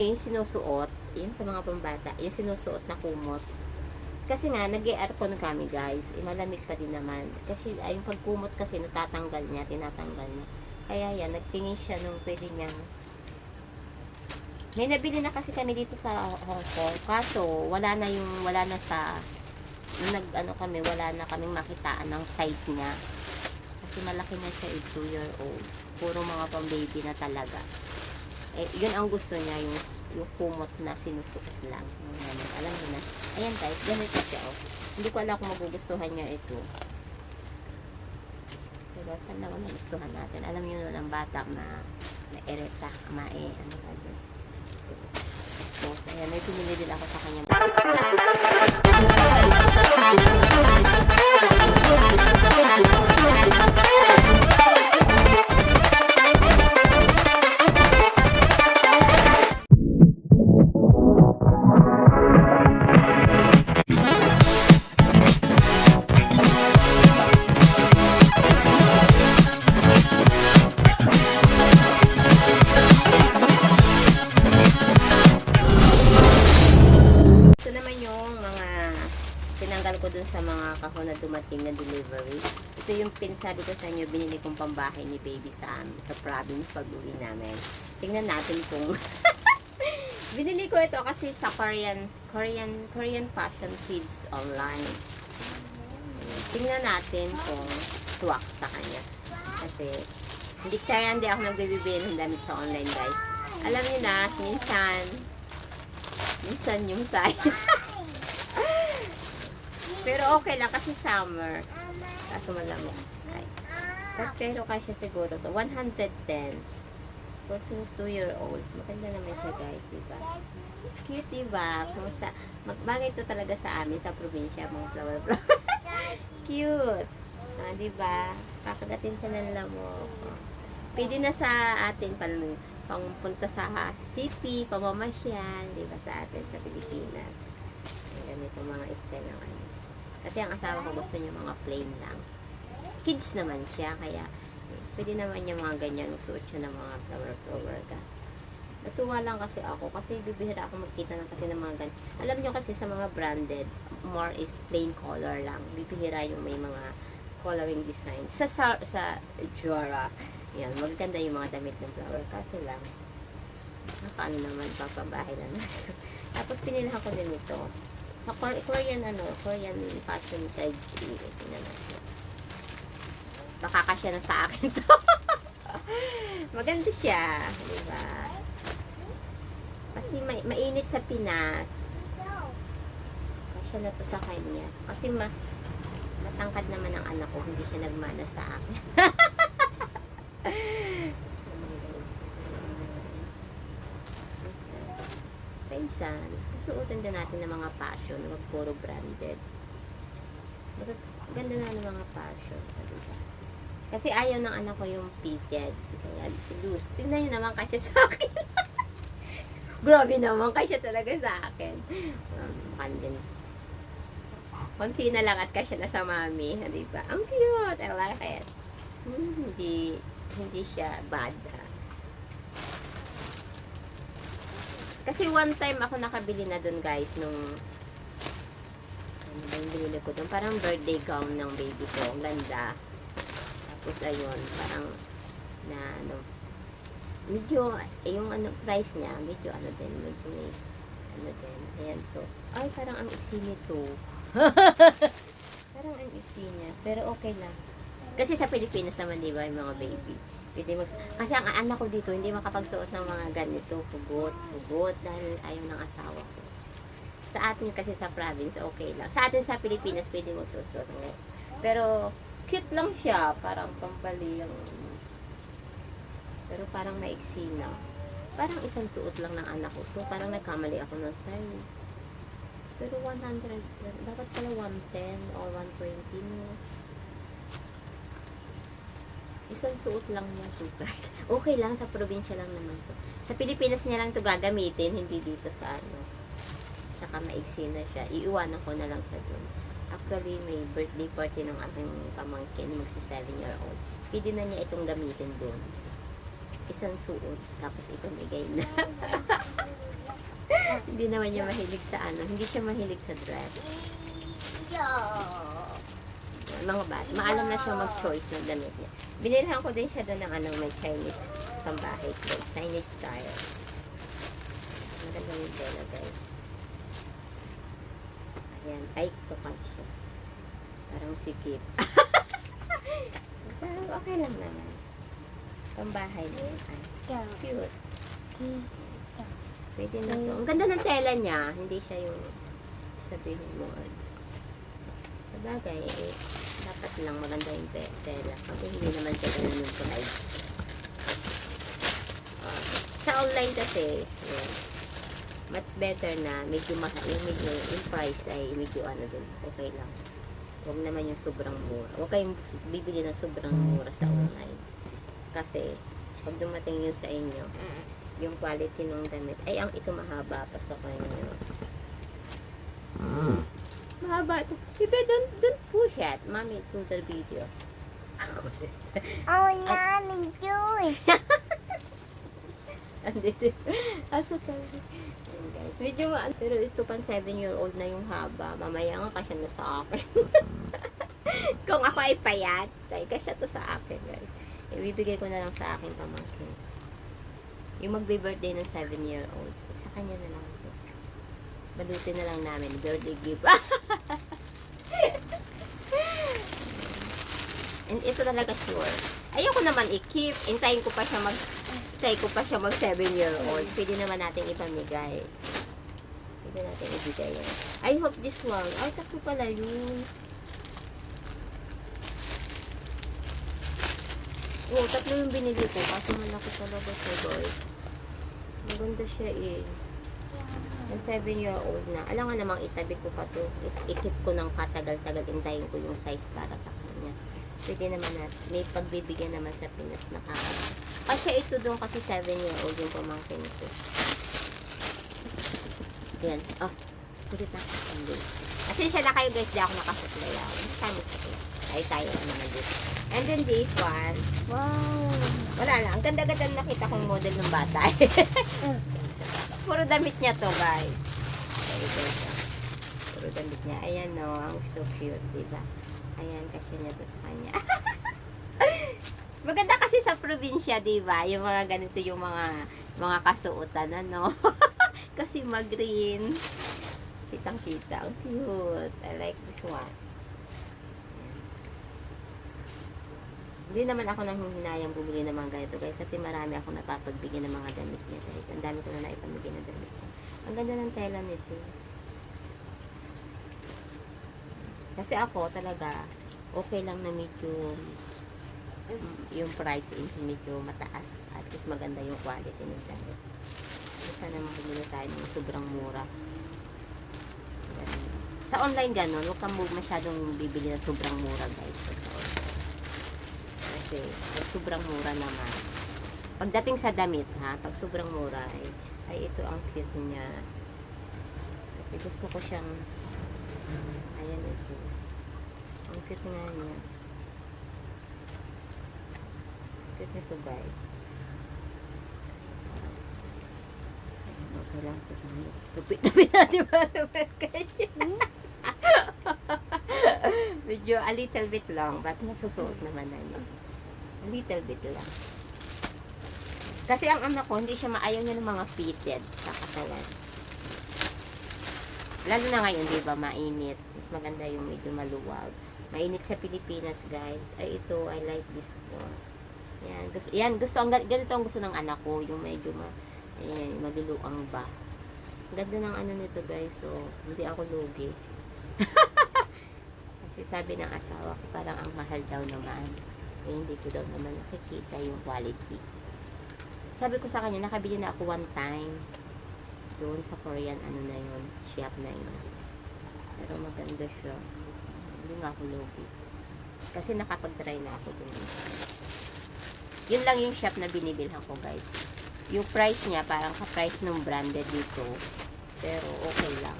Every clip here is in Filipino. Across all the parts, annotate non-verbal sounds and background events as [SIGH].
yung sinusuot, yung sa mga pambata, yung sinusuot na kumot. Kasi nga, nag aircon kami guys. Eh, malamig pa din naman. Kasi yung pagkumot kasi natatanggal niya, tinatanggal niya. Kaya yan, nagtingin siya nung pwede niyang may nabili na kasi kami dito sa Hong Kong. Kaso, wala na yung, wala na sa, nung nag, ano kami, wala na kaming makitaan ng size niya. Kasi malaki na siya, eh, 2 year old. Puro mga pang baby na talaga. Eh, yun ang gusto niya, yung, yung kumot na sinusuot lang. Yung. Alam niyo na. Ayan guys, ganito siya, oh. Hindi ko alam kung magugustuhan niya ito. Pero saan naman nagustuhan natin? Alam niyo naman ang bata na na ereta, mae, ano ba yun. So, so, ayan, may pinili din ako sa kanya. Ito Pinsabi ko sa inyo, binili kong pambahay ni baby sa, sa province pag uwi namin. Tingnan natin kung... [LAUGHS] binili ko ito kasi sa Korean, Korean, Korean Fashion Kids online. Tingnan natin kung swak sa kanya. Kasi, hindi kaya hindi ako nagbibili ng damit sa online guys. Alam niyo na, minsan, minsan yung size. [LAUGHS] Pero okay lang kasi summer. Kaso malamok. Ay. Pero kasya siguro to. 110. For 2 year old. Maganda naman siya guys, diba? Cute, diba? Kung sa, magbagay to talaga sa amin sa probinsya, mga flower flower. [LAUGHS] Cute. Ah, diba? Kakagatin siya ng lamok. Pwede na sa atin pang pangpunta sa city, pamamasyal, di ba, sa atin sa Pilipinas. Ganito mga style ng ano. Kasi ang asawa ko gusto niya mga plain lang. Kids naman siya, kaya eh, pwede naman niya mga ganyan, magsuot siya ng mga flower-flower ka. Natuwa lang kasi ako, kasi bibihira ako magkita ng kasi ng mga ganyan. Alam niyo kasi sa mga branded, more is plain color lang. Bibihira yung may mga coloring design. Sa, sa, sa Jora, yan, maganda yung mga damit ng flower. Kaso lang, nakaano naman, papabahay na na. [LAUGHS] Tapos pinilhan ko din ito. Sa Kor- Korean, ano, Korean fashion kids, tingnan natin. Baka kasya na sa akin to. [LAUGHS] Maganda siya, di ba? Kasi may, mainit sa Pinas. Kasya na to sa kanya. Kasi ma, matangkad naman ang anak ko, hindi siya nagmana sa akin. [LAUGHS] Pinsan, suotin din natin ng mga fashion, wag puro branded. Ganda na ng mga fashion. Diba? Kasi ayaw ng anak ko yung fitted. Kaya loose. Tingnan nyo naman kasi sa akin. [LAUGHS] Grabe naman kasi talaga sa akin. Um, pandin. Konti na lang at kasi na sa mami. Di ba? Ang cute. I like it. Hmm, hindi, hindi siya bad. ah. Kasi one time ako nakabili na dun guys nung ano ba yung binili ko dun? Parang birthday gown ng baby ko. Ang ganda. Tapos ayun, parang na ano medyo eh, yung ano price niya, medyo ano din, medyo may ano din. Ayan to. Ay, parang ang iksi nito. [LAUGHS] parang ang iksi niya. Pero okay lang. Kasi sa Pilipinas naman, di ba, yung mga baby. Pwede mag Kasi ang anak ko dito, hindi makapagsuot ng mga ganito, hugot, hugot, dahil ayaw ng asawa ko. Sa atin kasi sa province, okay lang. Sa atin sa Pilipinas, pwede ng ganito. Pero, cute lang siya. Parang pampali yung... Pero parang maiksi na. Parang isang suot lang ng anak ko to. Parang nagkamali ako ng size. Pero 100, dapat pala 110 or 120 no. Isang suot lang niya to guys. [LAUGHS] Okay lang, sa probinsya lang naman to. Sa Pilipinas niya lang to gagamitin, hindi dito sa ano. Tsaka maiksi na siya. Iiwanan ko na lang siya dun. Actually, may birthday party ng aking pamangkin, magsi 7 year old. Pwede na niya itong gamitin dun. Isang suot, tapos ipamigay na. [LAUGHS] hindi naman niya mahilig sa ano. Hindi siya mahilig sa dress. Mga bata. Maalam na siya mag-choice ng damit niya. Binilhan ko din siya doon ng ano, may Chinese pambahay clothes. Chinese style. Maganda yung tela, guys. Ayan, to cut siya. Parang sikip. [LAUGHS] Parang okay lang naman. Pambahay lang. Ay, cute. Pwede na to. Ang ganda ng tela niya. Hindi siya yung sabihin mo. Sabagay, eh, dapat lang maganda yung te- tela. Kasi hindi naman siya ganun yung price. Ah, sa online kasi, yun, much better na medyo mahal, yung medyo, yung price ay medyo ano din, okay lang. Huwag naman yung sobrang mura. Huwag kayong bibili ng sobrang mura sa online. Kasi, pag dumating yun sa inyo, yung quality ng damit, ay ang ito mahaba pa sa kanya. Mahaba ito. Bebe, don't, don't push it. Mommy, to the video. Oh, yummy, [LAUGHS] Joy. Andito. Asa [LAUGHS] tayo? Ayan guys. Medyo maan. Pero ito pang 7 year old na yung haba. Mamaya nga kasi na sa akin. [LAUGHS] Kung ako ay payat, ay kasya to sa akin guys. Ibibigay ko na lang sa aking pamangkin. Yung magbe-birthday ng 7 year old. Sa kanya na lang ito. Balutin na lang namin. Birthday gift. [LAUGHS] And ito talaga sure. Ayoko naman i-keep. Intayin ko pa siya mag Say ko pa siya mag 7 year old. Pwede naman natin ipamigay. Pwede natin ibigay yan. I hope this one. Ay, tatlo pala yun. Oo, tatlo yung binili ko. Kaso malaki talaga siya, guys. Maganda siya eh. Yung 7 year old na. Alam nga namang itabi ko pa to. I- ikip ko ng katagal-tagal. Intayin ko yung size para sa kanya. Pwede naman na, may pagbibigyan naman sa Pinas na kaya. Kasi ito doon kasi 7 year old yung pamangkin ko. Yan. Oh, pwede pa. Hindi. Kasi siya na kayo guys, di ako nakasuklay ako. Hindi tayo suklay. Ay, tayo lang naman dito. And then this one. Wow. Wala lang. Ang ganda-ganda na nakita kong model ng bata. [LAUGHS] Puro damit niya to guys. Okay, guys. Puro damit niya. Ayan no, ang so cute, di ba? Ayan, kasi niya to sa kanya. [LAUGHS] Maganda kasi sa probinsya, di ba? Yung mga ganito yung mga mga kasuotan, ano? [LAUGHS] kasi mag-green. Kitang-kita. Ang cute. I like this one. Hindi naman ako nang hinayang bumili ng mga ganito guys kasi marami ako napapagbigyan ng mga damit niya guys. Ang dami ko na naipamigay ng damit niya. Ang ganda ng tela nito. Kasi ako talaga okay lang na medyo yung price is medyo mataas at least maganda yung quality ng damit. Sana makabili tayo ng sobrang mura. Sa online ganun, huwag kang masyadong bibili ng sobrang mura guys. Kasi sobrang mura naman. Pagdating sa damit ha, pag sobrang mura ay, ay ito ang cute niya. Kasi gusto ko siyang ayan ito. Ang cute nga niya. Cute nito guys. Okay lang ito sa amin. Tupi-tupi natin ba? Tupi [LAUGHS] kasi. Medyo a little bit long, but nasusuot naman na niya. A little bit lang. Kasi ang anak ko, hindi siya maayaw niya ng mga fitted sa katawan. Lalo na ngayon, di ba, mainit. Mas maganda yung medyo maluwag. Mainit sa Pilipinas, guys. Ay, ito, I like this one. Yan, gusto, yan, gusto, ang, ganito ang gusto ng anak ko, yung medyo ma, ayan, maluluang ba. Ganda ng ano nito, guys. So, hindi ako lugi. [LAUGHS] Kasi sabi ng asawa ko, parang ang mahal daw naman. Eh, hindi ko daw naman nakikita yung quality. Sabi ko sa kanya, nakabili na ako one time. Doon sa Korean, ano na yun, shop na yun. Pero maganda siya. Hindi nga ako lugi. Kasi nakapag-try na ako doon. Yun lang yung shop na binibilhan ko, guys. Yung price niya, parang ka-price ng branded dito. Pero okay lang.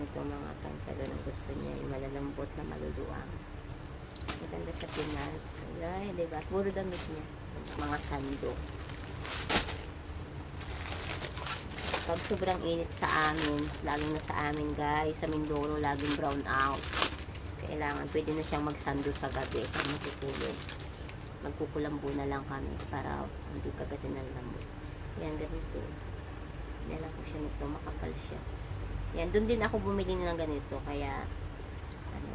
Ito mga pansalo na gusto niya. Yung malalambot na maluluwang. Maganda sa Pinas. Ay, diba? Puro damit niya. mga sando. Pag sobrang init sa amin, laging na sa amin guys, sa Mindoro, laging brown out. Kailangan, pwede na siyang magsando sa gabi pag matutulog. Magkukulambo na lang kami para hindi kagatin ng lambo. Yan, ganito. Nila ko siya nito, makapal siya. Yan, doon din ako bumili ng ganito, kaya, ano,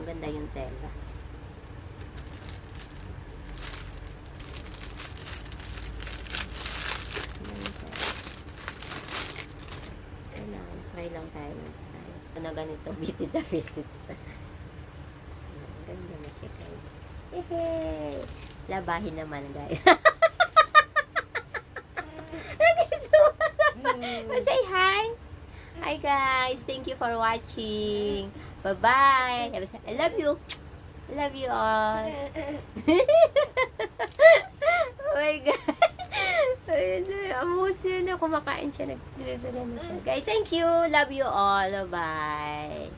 maganda yung tela. Kailangan, try lang tayo na ganito, [LAUGHS] bitid na bitid. Ganda na siya guys. Yehey! Labahin naman guys. [LAUGHS] Say hi! Hi guys! Thank you for watching. Bye-bye! I love you! I love you all! [LAUGHS] oh my God! Ayun, amusin na kumakain siya. Nagdala na siya. Guys, thank you! Love you all! Bye!